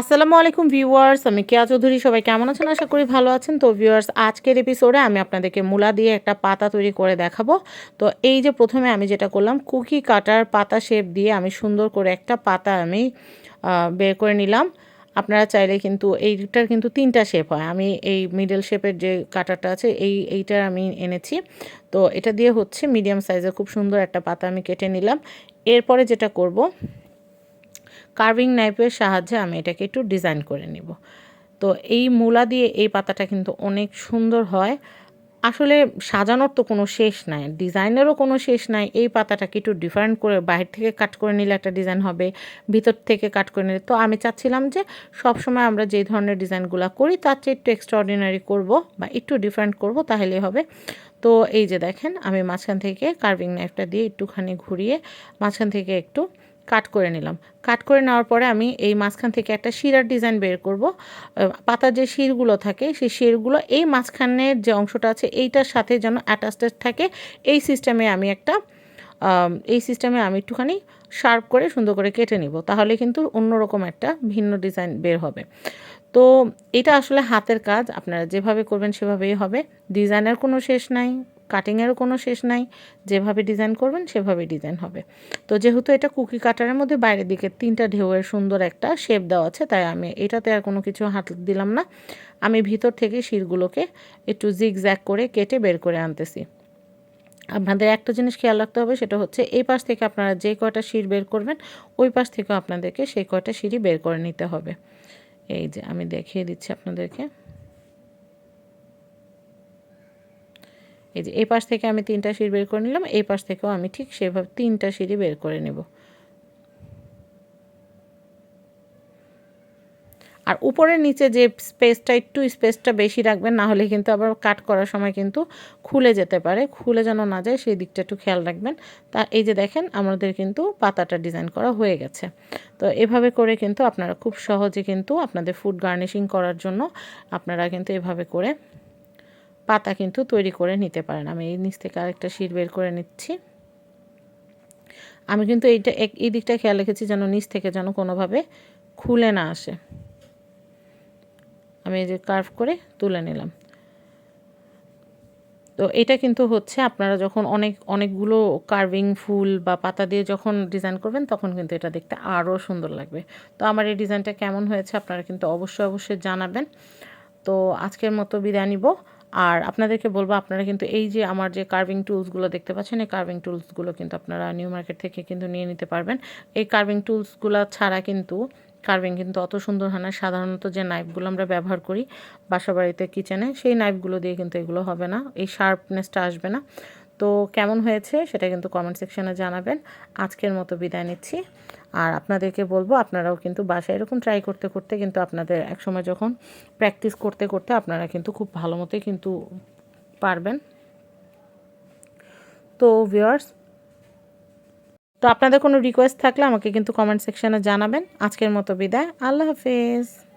আসসালামু আলাইকুম ভিউয়ার্স, আমি কেয়া চৌধুরী, সবাই কেমন আছেন? আশা করি ভালো আছেন। তো ভিউয়ার্স, আজকের এপিসোডে আমি আপনাদেরকে মূলা দিয়ে একটা পাতা তৈরি করে দেখাবো। তো এই যে প্রথমে আমি যেটা করলাম, কুকি কাটার পাতা শেপ দিয়ে আমি সুন্দর করে একটা পাতা আমি বের করে নিলাম। আপনারা চাইলে কিন্তু এইটার কিন্তু তিনটা শেপ হয়। আমি এই মিডল শেপের যে কাটারটা আছে, এই, এইটার আমি এনেছি। তো এটা দিয়ে হচ্ছে মিডিয়াম সাইজের খুব সুন্দর একটা পাতা আমি কেটে নিলাম। এরপরে যেটা করব কার্ভিং নাইফের সাহায্যে আমি এটাকে একটু ডিজাইন করে নিব। তো এই মূলা দিয়ে এই পাতাটা কিন্তু অনেক সুন্দর হয়। আসলে সাজানোর তো কোনো শেষ নাই, ডিজাইনেরও কোনো শেষ নাই। এই পাতাটাকে একটু ডিফারেন্ট করে বাইরে থেকে কাট করে নিলে একটা ডিজাইন হবে, ভিতর থেকে কাট করে নিলে। তো আমি চাচ্ছিলাম যে সব সময় আমরা যেই ধরনের ডিজাইনগুলো করি, তার চেয়ে একটু এক্সট্রাঅর্ডিনারি করব বা একটু ডিফারেন্ট করব, তাহলেই হবে। তো এই যে দেখেন, আমি মাঝখান থেকে কার্ভিং নাইফটা দিয়ে একটুখানি ঘুরিয়ে মাঝখান থেকে একটু কাট করে নিলাম। কাট করে নেওয়ার পরে আমি এই মাঝখান থেকে একটা শিরার ডিজাইন বের করব। পাতার যে শিরগুলো থাকে, সেই শিরগুলো এই মাঝখানের যে অংশটা আছে, এইটার সাথে যেন অ্যাটাচড থাকে। এই সিস্টেমে আমি একটা এই সিস্টেমে আমি একটুখানি শার্প করে সুন্দর করে কেটে নিব। তাহলে কিন্তু অন্যরকম একটা ভিন্ন ডিজাইন বের হবে। তো এটা আসলে হাতের কাজ। আপনারা যেভাবে করবেন সেভাবেই হবে। ডিজাইনের কোনো শেষ নাই। কাটিংয়েরও কোনো শেষ নাই। যেভাবে ডিজাইন করবেন, সেভাবে ডিজাইন হবে। তো যেহেতু এটা কুকি কাটারের মধ্যে বাইরের দিকে তিনটা ঢেউয়ের সুন্দর একটা শেপ দেওয়া আছে, তাই আমি এটাতে আর কোনো কিছু হাত দিলাম না। আমি ভিতর থেকে শিরগুলোকে একটু জিগ জ্যাক করে কেটে বের করে আনতেছি। আপনাদের একটা জিনিস খেয়াল রাখতে হবে, সেটা হচ্ছে এই পাশ থেকে আপনারা যে কয়টা শির বের করবেন, ওই পাশ থেকেও আপনাদেরকে সেই কয়টা সিঁড়ি বের করে নিতে হবে। এই যে আমি দেখিয়ে দিচ্ছি আপনাদেরকে। এই যে, এই পাশ থেকে আমি তিনটা সিঁড়ি বের করে নিলাম, এই পাশ থেকেও আমি ঠিক সেভাবে তিনটা সিঁড়ি বের করে নেব। আর উপরের নিচে যে স্পেসটা, একটু স্পেসটা বেশি রাখবেন, না হলে কিন্তু আবার কাট করার সময় কিন্তু খুলে যেতে পারে। খুলে যেন না যায়, সেই দিকটা একটু খেয়াল রাখবেন। তা এই যে দেখেন, আমাদের কিন্তু পাতাটা ডিজাইন করা হয়ে গেছে। তো এভাবে করে কিন্তু আপনারা খুব সহজে কিন্তু আপনাদের ফুড গার্নিশিং করার জন্য আপনারা কিন্তু এভাবে করে পাতা কিন্তু তৈরি করে নিতে পারেন। আমি এই নিচ থেকে আরেকটা শিট বের করে নিচ্ছি। আমি কিন্তু এইটা এই দিকটা খেয়াল রেখেছি যেন নিচ থেকে যেন কোনোভাবে খুলে না আসে। আমি এই যে কার্ভ করে তুলে নিলাম। তো এটা কিন্তু হচ্ছে আপনারা যখন অনেক, অনেকগুলো কার্ভিং ফুল বা পাতা দিয়ে যখন ডিজাইন করবেন, তখন কিন্তু এটা দেখতে আরও সুন্দর লাগবে। তো আমার এই ডিজাইনটা কেমন হয়েছে আপনারা কিন্তু অবশ্যই অবশ্যই জানাবেন। তো আজকের মতো বিদায় নিব। আর আপনাদেরকে বলব, আপনারা কিন্তু এই যে আমার যে কার্ভিং টুলসগুলো দেখতে পাচ্ছেন, এই কার্ভিং টুলসগুলো কিন্তু আপনারা নিউ মার্কেট থেকে কিন্তু নিয়ে নিতে পারবেন। এই কার্ভিং টুলসগুলো ছাড়া কিন্তু কার্ভিং কিন্তু অত সুন্দর হয় না। সাধারণত যে নাইফগুলো আমরা ব্যবহার করি বাসাবাড়িতে কিচেনে সেই নাইফগুলো দিয়ে কিন্তু এগুলো হবে না। এই শার্পনেসটা আসবে না। তো কেমন হয়েছে সেটা কিন্তু কমেন্ট সেকশানে জানাবেন। আজকের মতো বিদায় নিচ্ছি। আর আপনাদেরকে বলব, আপনারাও কিন্তু বাসায় এরকম ট্রাই করতে করতে কিন্তু আপনাদের একসময় যখন প্র্যাকটিস করতে করতে আপনারা কিন্তু খুব ভালো মতোই কিন্তু পারবেন। তো ভিউয়ার্স তো আপনাদের কোনো রিকোয়েস্ট থাকলে আমাকে কিন্তু কমেন্ট সেকশানে জানাবেন। আজকের মতো বিদায়। আল্লাহ হাফেজ।